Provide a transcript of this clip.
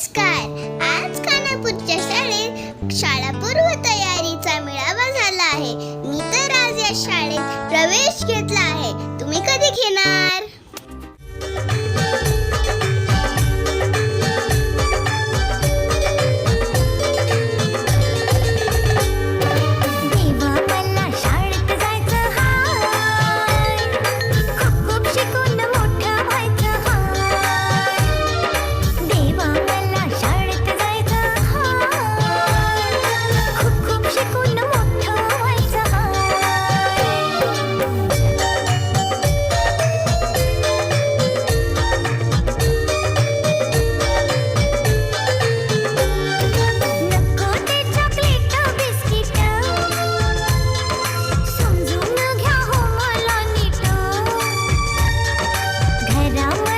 नमस्कार. आज खानापूरच्या शाळेत शाळा पूर्व तयारीचा मेळावा झाला आहे. मी तर आज या शाळेत प्रवेश घेतला आहे. तुम्ही कधी घेणार? down.